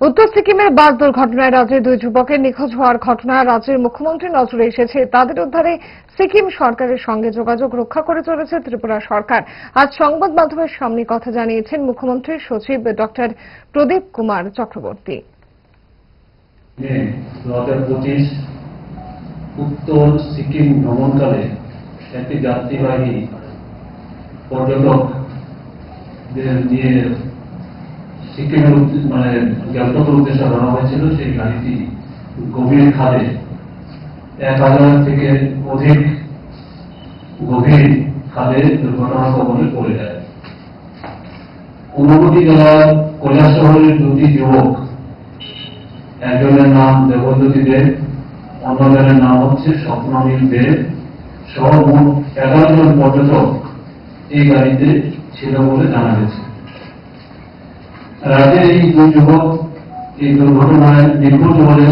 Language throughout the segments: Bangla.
উত্তর সিকিমের বাস দুর্ঘটনায় রাজ্যে দুই যুবকের নিখোঁজ হওয়ার ঘটনা রাজ্যের মুখ্যমন্ত্রী নজরে এসেছে। তাদের উদ্ধারে সিকিম সরকারের সঙ্গে যোগাযোগ রক্ষা করে চলেছে ত্রিপুরা সরকার। আজ সংবাদ মাধ্যমের সামনে কথা জানিয়েছেন মুখ্যমন্ত্রীর সচিব ডক্টর প্রদীপ কুমার চক্রবর্তী। উত্তর সিকিম ভ্রমণকালে একটি যাত্রীবাহী পর্যটকদের নিয়ে উদ্দে- মানে উদ্দেশ্যে হয়েছিল সেই গাড়িটি গভীর খাদে এক হাজার থেকে অধিক গভীর খাদে দুর্ঘটনা কবলে পড়ে যায়। জেলার কৈলাস শহরের দুটি যুবক, একজনের নাম দেবজ্যোতি দেব অন্যজনের নাম হচ্ছে স্বপ্ননীল দেব সহ মোট এগারো জন পর্যটক এই গাড়িতে ছিল বলে জানা গেছে। রাজ্যের এই দুই যুবক এই দুর্ঘটনায় নিখোঁজ বলে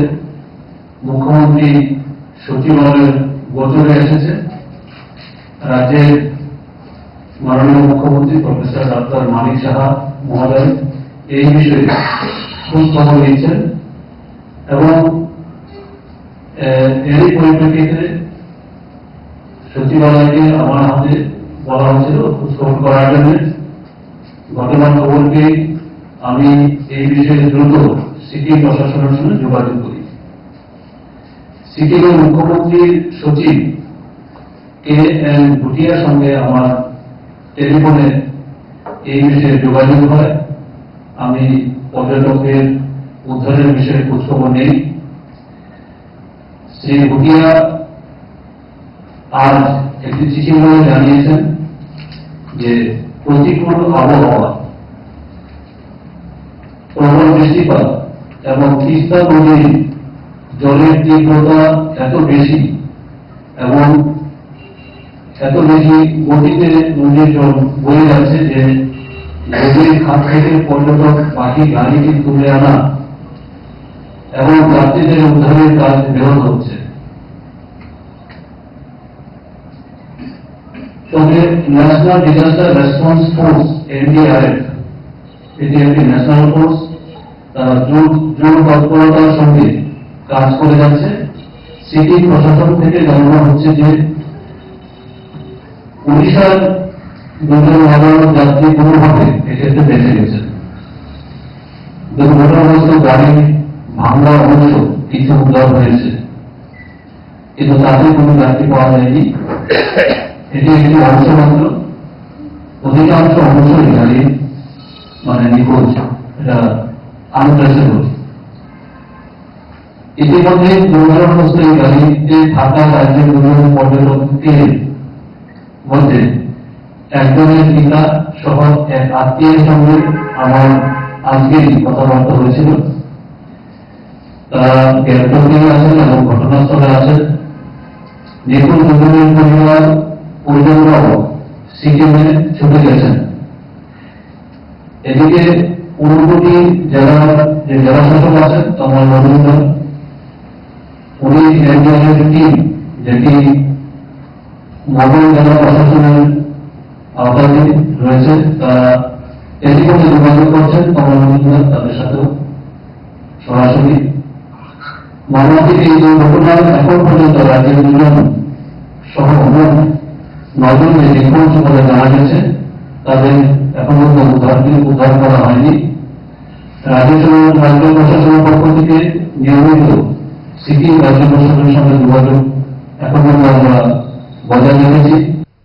মুখ্যমন্ত্রী সচিবালয়ের গোচরে এসেছে। রাজ্যের মাননীয় মুখ্যমন্ত্রী প্রফেসর ডাক্তার মানিক সাহা মহোদয় এই বিষয়ে খোঁজ খবর নিচ্ছেন এবং এরই পরিপ্রেক্ষিতে সচিবালয়কে আমার হাতে বলা হয়েছিল খোঁজখবর করার জন্য। ঘটনার খবর পেয়ে আমি এই বিষয়ে দ্রুত সিকিম প্রশাসনের সঙ্গে যোগাযোগ করি। সিকিমের মুখ্যমন্ত্রীর সচিব কে এন ভুটিয়ার সঙ্গে আমার টেলিফোনে এই বিষয়ে যোগাযোগ হয়। আমি পর্যটকদের উদ্ধারের বিষয়ে খোঁজখবর নেই। শ্রী ভুটিয়া আজ একটি চিঠি জানিয়েছেন যে প্রতিকূল আবহাওয়া প্রবল বৃষ্টিপাত এবং তিস্তা নদীর জলের তীব্রতা এত বেশি এবং এত বেশি গতিতে নদীর জল বয়ে যাচ্ছে যে নদীর খাত থেকে পর্যটক বাকি গাড়িটি তুলে আনা এবং যাত্রীদের উদ্ধারের কাজ ব্যাহত হচ্ছে। তবে national disaster response force, NDRF, এটি একটি ন্যাশনাল ফোর্স জোর তৎপরতার সঙ্গে কাজ করে যাচ্ছে। সিটি প্রশাসন থেকে জানানো হচ্ছে যে উড়িষ্যার দুজন সাধারণ যাত্রী কোনোভাবে এক্ষেত্রে বেঁচে গেছে। দুর্ঘটনাগ্রস্ত গাড়ির ভাঙা অংশ কিছু উদ্ধার হয়েছে। কিন্তু তাদের কোনো যাত্রী পাওয়া যায়নি। এটি একটি অংশ মাত্র। অধিকাংশ অংশই গাড়ি মানে নিখোঁজ। এটা আনট্রেসেবল ইতিমধ্যে গাড়িতে থাকা রাজ্যের দুজন মধ্যে একজনের পিতা সহ এক আত্মীয়ের সঙ্গে আমার আজকেই কথাবার্তা হয়েছিল। তারা গ্যাংটকে এবং ঘটনাস্থলে আছেন নিখোঁজ দুজনের সিকিমে ছুটে গেছেন। এদিকে ঊনকোটি জেলার যে জেলা শাসক আছেন তমাল মজুমদার উনি একজনের টিম যেটি মডেল জেলা প্রশাসনের আওতাধীন রয়েছে। তারা টেলিফোনে যোগাযোগ করছেন, তমাল মজুমদার তাদের সাথেও। সরাসরি মর্মান্তিক এই দুর্ঘটনায় এখন পর্যন্ত রাজ্যের দুজন সহ নজন যে নিখোঁজ বলে জানা গেছে, তাদের এখন পর্যন্ত উদ্ধার করা হয়নি। রাজ্য রাজ্য প্রশাসনের পক্ষ থেকে নিয়মিত সিকিম রাজ্য প্রশাসনের সঙ্গে যোগাযোগ